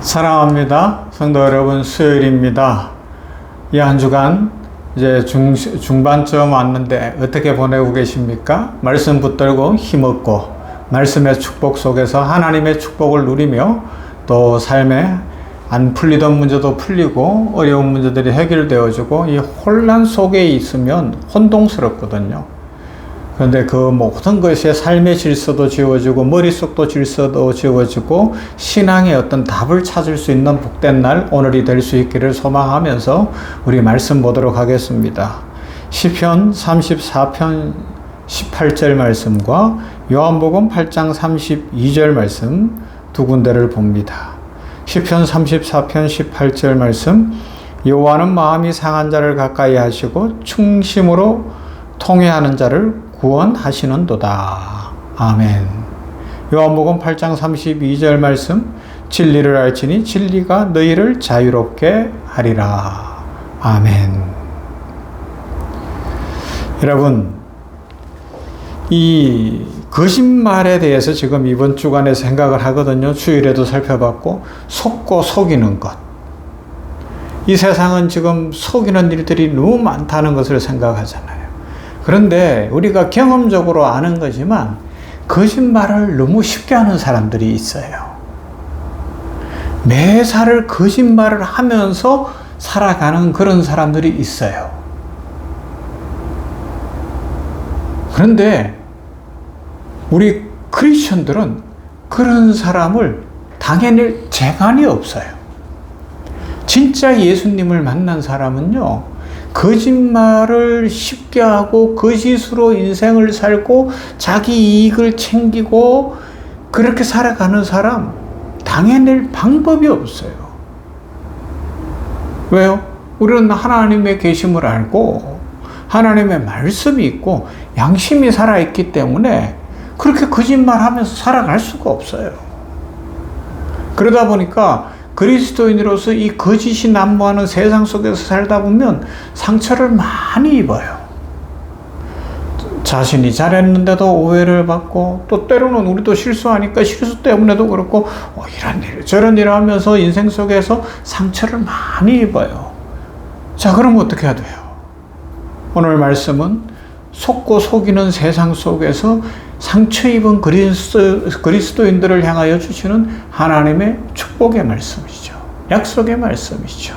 사랑합니다. 성도 여러분, 수요일입니다. 이 한 주간 이제 중, 중반쯤 왔는데 어떻게 보내고 계십니까? 말씀 붙들고 힘없고 말씀의 축복 속에서 하나님의 축복을 누리며 또 삶에 안 풀리던 문제도 풀리고 어려운 문제들이 해결되어지고 이 혼란 속에 있으면 혼동스럽거든요. 그런데 그 모든 것이 삶의 질서도 지워지고 머릿속도 질서도 지워지고 신앙의 어떤 답을 찾을 수 있는 복된 날 오늘이 될 수 있기를 소망하면서 우리 말씀 보도록 하겠습니다. 시편 34편 18절 말씀과 요한복음 8장 32절 말씀 두 군데를 봅니다. 시편 34편 18절 말씀 여호와는 마음이 상한 자를 가까이 하시고 충심으로 통회하는 자를 구원하시는도다. 아멘. 요한복음 8장 32절 말씀 진리를 알지니 진리가 너희를 자유롭게 하리라. 아멘. 여러분 이 거짓말에 대해서 지금 이번 주간에 생각을 하거든요. 주일에도 살펴봤고 속고 속이는 것. 이 세상은 지금 속이는 일들이 너무 많다는 것을 생각하잖아요. 그런데 우리가 경험적으로 아는 거지만 거짓말을 너무 쉽게 하는 사람들이 있어요. 매사를 거짓말을 하면서 살아가는 그런 사람들이 있어요. 그런데 우리 크리스천들은 그런 사람을 당해낼 재간이 없어요. 진짜 예수님을 만난 사람은요, 거짓말을 쉽게 하고 거짓으로 인생을 살고 자기 이익을 챙기고 그렇게 살아가는 사람 당해낼 방법이 없어요. 왜요? 우리는 하나님의 계심을 알고 하나님의 말씀이 있고 양심이 살아있기 때문에 그렇게 거짓말하면서 살아갈 수가 없어요. 그러다 보니까 그리스도인으로서 이 거짓이 난무하는 세상 속에서 살다 보면 상처를 많이 입어요. 자신이 잘했는데도 오해를 받고 또 때로는 우리도 실수하니까 실수 때문에도 그렇고 어, 이런 일 저런 일을 하면서 인생 속에서 상처를 많이 입어요. 자 그럼 어떻게 해야 돼요? 오늘 말씀은 속고 속이는 세상 속에서 상처 입은 그리스도, 그리스도인들을 향하여 주시는 하나님의 축복의 말씀이죠. 약속의 말씀이죠.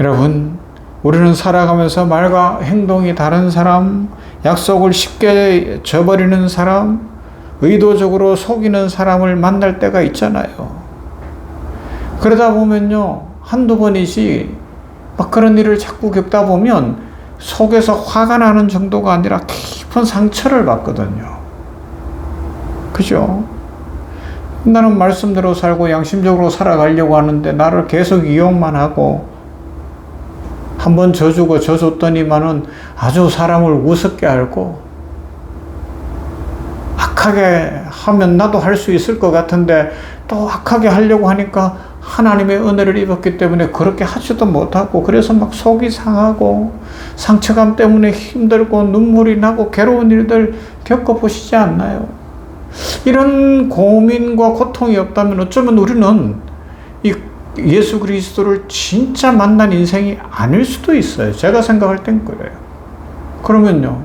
여러분, 우리는 살아가면서 말과 행동이 다른 사람, 약속을 쉽게 저버리는 사람, 의도적으로 속이는 사람을 만날 때가 있잖아요. 그러다 보면요, 한두 번이지, 막 그런 일을 자꾸 겪다 보면 속에서 화가 나는 정도가 아니라 깊은 상처를 받거든요. 그죠? 나는 말씀대로 살고 양심적으로 살아가려고 하는데 나를 계속 이용만 하고 한번 져주고 져줬더니만은 아주 사람을 우습게 알고 악하게 하면 나도 할 수 있을 것 같은데 또 악하게 하려고 하니까 하나님의 은혜를 입었기 때문에 그렇게 하지도 못하고 그래서 막 속이 상하고 상처감 때문에 힘들고 눈물이 나고 괴로운 일들 겪어보시지 않나요? 이런 고민과 고통이 없다면 어쩌면 우리는 이 예수 그리스도를 진짜 만난 인생이 아닐 수도 있어요. 제가 생각할 땐 그래요. 그러면요.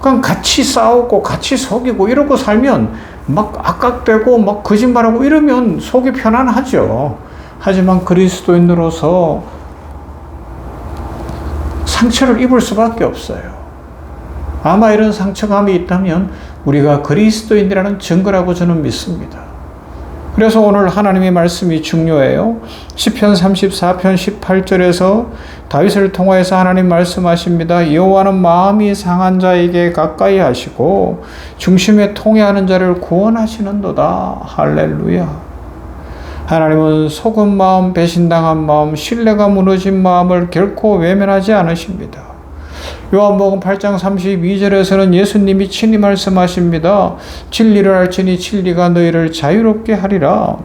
그냥 같이 싸우고 같이 속이고 이러고 살면 막 악각되고 막 거짓말하고 이러면 속이 편안하죠. 하지만 그리스도인으로서 상처를 입을 수밖에 없어요. 아마 이런 상처감이 있다면 우리가 그리스도인이라는 증거라고 저는 믿습니다. 그래서 오늘 하나님의 말씀이 중요해요. 10편 34편 18절에서 다윗을 통하여서 하나님 말씀하십니다. 여호와는 마음이 상한 자에게 가까이 하시고 중심에 통해하는 자를 구원하시는도다. 할렐루야. 하나님은 속은 마음, 배신당한 마음, 신뢰가 무너진 마음을 결코 외면하지 않으십니다. 요한복음 8장 32절에서는 예수님이 친히 말씀하십니다. 진리를 알지니 진리가 너희를 자유롭게 하리라.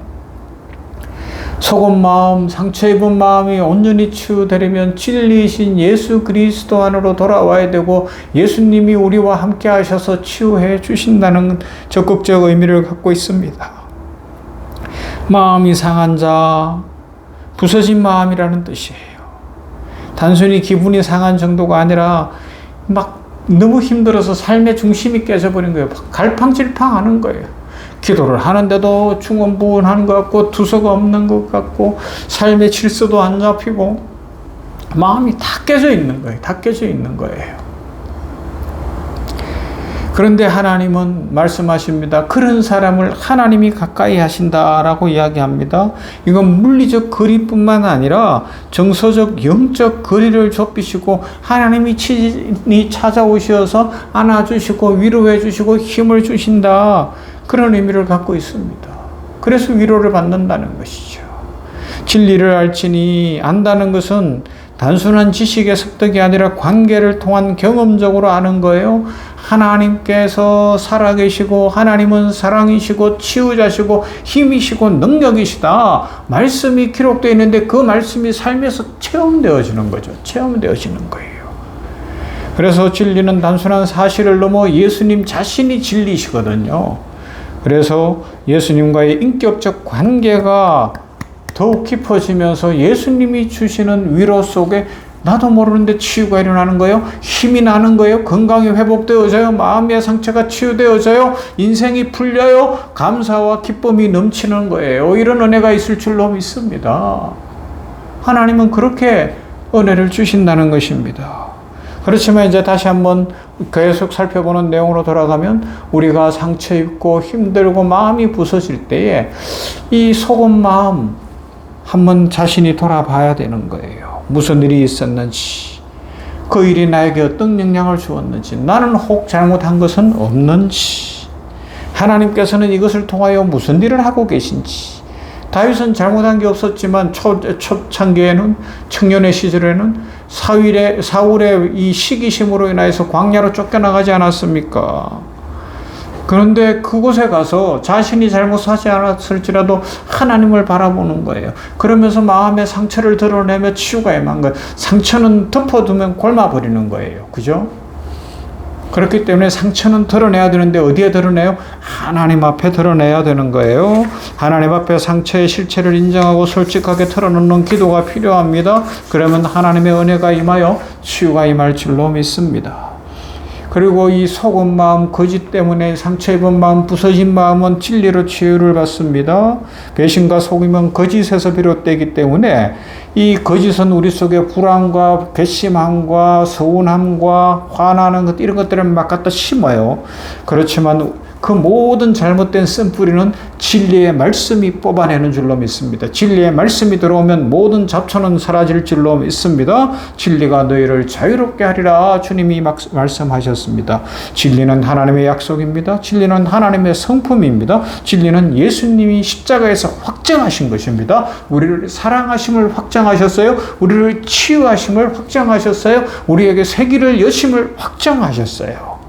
속은 마음, 상처 입은 마음이 온전히 치유되려면 진리이신 예수 그리스도 안으로 돌아와야 되고 예수님이 우리와 함께 하셔서 치유해 주신다는 적극적 의미를 갖고 있습니다. 마음이 상한 자, 부서진 마음이라는 뜻이에요. 단순히 기분이 상한 정도가 아니라 막 너무 힘들어서 삶의 중심이 깨져버린 거예요. 갈팡질팡 하는 거예요. 기도를 하는데도 중언부언하는 것 같고 두서가 없는 것 같고 삶의 질서도 안 잡히고 마음이 다 깨져 있는 거예요. 다 깨져 있는 거예요. 그런데 하나님은 말씀하십니다. 그런 사람을 하나님이 가까이 하신다라고 이야기합니다. 이건 물리적 거리뿐만 아니라 정서적 영적 거리를 좁히시고 하나님이 찾아오셔서 안아주시고 위로해 주시고 힘을 주신다. 그런 의미를 갖고 있습니다. 그래서 위로를 받는다는 것이죠. 진리를 알지니 안다는 것은 단순한 지식의 습득이 아니라 관계를 통한 경험적으로 아는 거예요. 하나님께서 살아계시고 하나님은 사랑이시고 치유자시고 힘이시고 능력이시다. 말씀이 기록되어 있는데 그 말씀이 삶에서 체험되어지는 거죠. 체험되어지는 거예요. 그래서 진리는 단순한 사실을 넘어 예수님 자신이 진리시거든요. 그래서 예수님과의 인격적 관계가 더욱 깊어지면서 예수님이 주시는 위로 속에 나도 모르는데 치유가 일어나는 거예요. 힘이 나는 거예요. 건강이 회복되어져요. 마음의 상처가 치유되어져요. 인생이 풀려요. 감사와 기쁨이 넘치는 거예요. 이런 은혜가 있을 줄로 믿습니다. 하나님은 그렇게 은혜를 주신다는 것입니다. 그렇지만 이제 다시 한번 계속 살펴보는 내용으로 돌아가면 우리가 상처 입고 힘들고 마음이 부서질 때에 이 속은 마음 한번 자신이 돌아봐야 되는 거예요. 무슨 일이 있었는지, 그 일이 나에게 어떤 영향을 주었는지, 나는 혹 잘못한 것은 없는지, 하나님께서는 이것을 통하여 무슨 일을 하고 계신지, 다윗은 잘못한 게 없었지만 초, 초창기에는 청년의 시절에는 사울의, 사울의 이 시기심으로 인하여서 광야로 쫓겨나가지 않았습니까? 그런데 그곳에 가서 자신이 잘못하지 않았을지라도 하나님을 바라보는 거예요. 그러면서 마음의 상처를 드러내며 치유가 임한 거예요. 상처는 덮어두면 골마버리는 거예요. 그죠? 그렇기 때문에 상처는 드러내야 되는데 어디에 드러내요? 하나님 앞에 드러내야 되는 거예요. 하나님 앞에 상처의 실체를 인정하고 솔직하게 털어놓는 기도가 필요합니다. 그러면 하나님의 은혜가 임하여 치유가 임할 줄로 믿습니다. 그리고 이 속은 마음, 거짓 때문에 상처 입은 마음, 부서진 마음은 진리로 치유를 받습니다. 배신과 속임은 거짓에서 비롯되기 때문에 이 거짓은 우리 속에 불안과 배심함과 서운함과 화나는 것 이런 것들을 막 갖다 심어요. 그렇지만 그 모든 잘못된 쓴뿌리는 진리의 말씀이 뽑아내는 줄로 믿습니다. 진리의 말씀이 들어오면 모든 잡초는 사라질 줄로 믿습니다. 진리가 너희를 자유롭게 하리라 주님이 말씀하셨습니다. 진리는 하나님의 약속입니다. 진리는 하나님의 성품입니다. 진리는 예수님이 십자가에서 확정하신 것입니다. 우리를 사랑하심을 확정하셨어요. 우리를 치유하심을 확정하셨어요. 우리에게 세기를 여심을 확정하셨어요.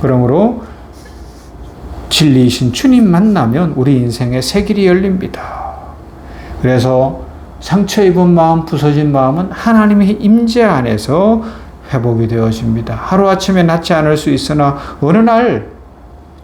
그러므로 진리이신 주님 만나면 우리 인생의 새 길이 열립니다. 그래서 상처 입은 마음, 부서진 마음은 하나님의 임재 안에서 회복이 되어집니다. 하루아침에 낫지 않을 수 있으나 어느 날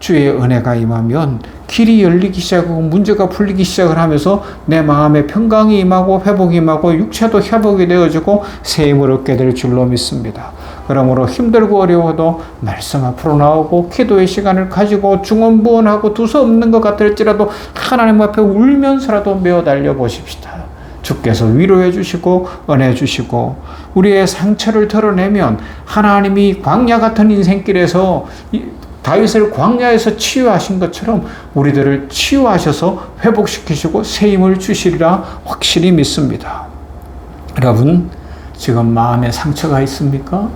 주의 은혜가 임하면 길이 열리기 시작하고 문제가 풀리기 시작을 하면서 내 마음의 평강이 임하고 회복이 임하고 육체도 회복이 되어지고 새 힘을 얻게 될 줄로 믿습니다. 그러므로 힘들고 어려워도 말씀 앞으로 나오고 기도의 시간을 가지고 중언부언하고 두서 없는 것 같을지라도 하나님 앞에 울면서라도 메어 달려 보십시다. 주께서 위로해 주시고 은혜 주시고 우리의 상처를 털어내면 하나님이 광야 같은 인생길에서 다윗을 광야에서 치유하신 것처럼 우리들을 치유하셔서 회복시키시고 새 힘을 주시리라 확실히 믿습니다. 여러분 지금 마음에 상처가 있습니까?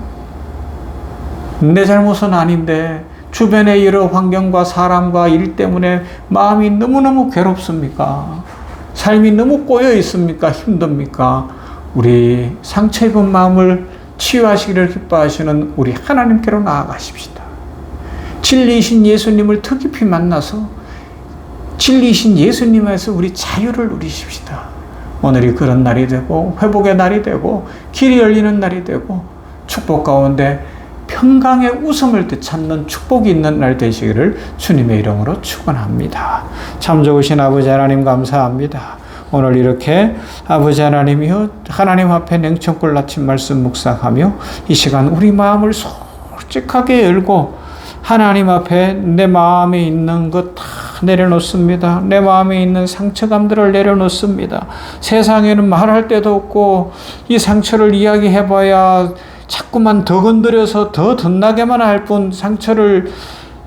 내 잘못은 아닌데 주변의 여러 환경과 사람과 일 때문에 마음이 너무너무 괴롭습니까? 삶이 너무 꼬여 있습니까? 힘듭니까? 우리 상처 입은 마음을 치유하시기를 기뻐하시는 우리 하나님께로 나아가십시다. 진리이신 예수님을 더 깊이 만나서 진리이신 예수님에서 우리 자유를 누리십시다. 오늘이 그런 날이 되고 회복의 날이 되고 길이 열리는 날이 되고 축복 가운데 평강의 웃음을 되찾는 축복이 있는 날 되시기를 주님의 이름으로 축원합니다. 참 좋으신 아버지 하나님 감사합니다. 오늘 이렇게 아버지 하나님이요 하나님 앞에 냉천골 아침 말씀 묵상하며 이 시간 우리 마음을 솔직하게 열고 하나님 앞에 내 마음에 있는 것 다 내려놓습니다. 내 마음에 있는 상처감들을 내려놓습니다. 세상에는 말할 데도 없고 이 상처를 이야기해봐야 자꾸만 더 건드려서 더 덧나게만 할 뿐 상처를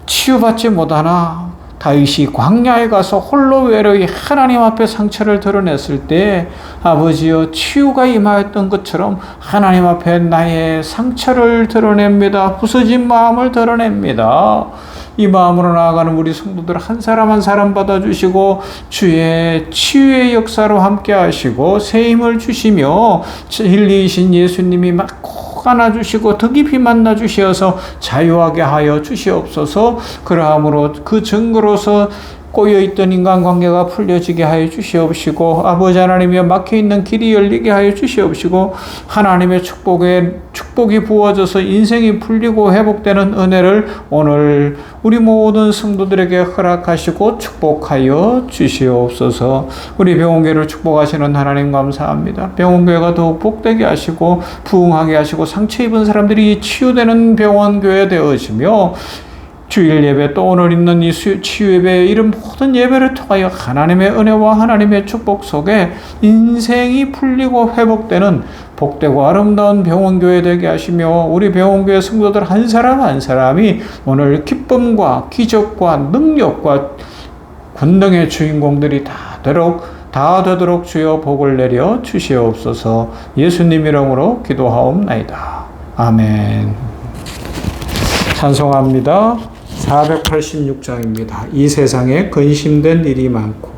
치유받지 못하나 다윗이 광야에 가서 홀로 외로이 하나님 앞에 상처를 드러냈을 때 아버지여 치유가 임하였던 것처럼 하나님 앞에 나의 상처를 드러냅니다. 부서진 마음을 드러냅니다. 이 마음으로 나아가는 우리 성도들 한 사람 한 사람 받아주시고 주의 치유의 역사로 함께 하시고 새 힘을 주시며 진리이신 예수님이 막 고 안아주시고 더 깊이 만나 주시어서 자유하게 하여 주시옵소서. 그러함으로 그 증거로서 꼬여있던 인간관계가 풀려지게 하여 주시옵시고 아버지 하나님의 막혀있는 길이 열리게 하여 주시옵시고 하나님의 축복에 축복이 부어져서 인생이 풀리고 회복되는 은혜를 오늘 우리 모든 성도들에게 허락하시고 축복하여 주시옵소서. 우리 병원교를 축복하시는 하나님 감사합니다. 병원교회가 더욱 복되게 하시고 부흥하게 하시고 상처 입은 사람들이 치유되는 병원교회 되어지며 주일 예배 또 오늘 있는 이 치유 예배 이런 모든 예배를 통하여 하나님의 은혜와 하나님의 축복 속에 인생이 풀리고 회복되는 복되고 아름다운 병원교회 되게 하시며 우리 병원교회 성도들 한 사람 한 사람이 오늘 기쁨과 기적과 능력과 권능의 주인공들이 다 되도록 다 되도록 주여 복을 내려 주시옵소서 예수님 이름으로 기도하옵나이다. 아멘. 찬송합니다. 486장입니다. 이 세상에 근심된 일이 많고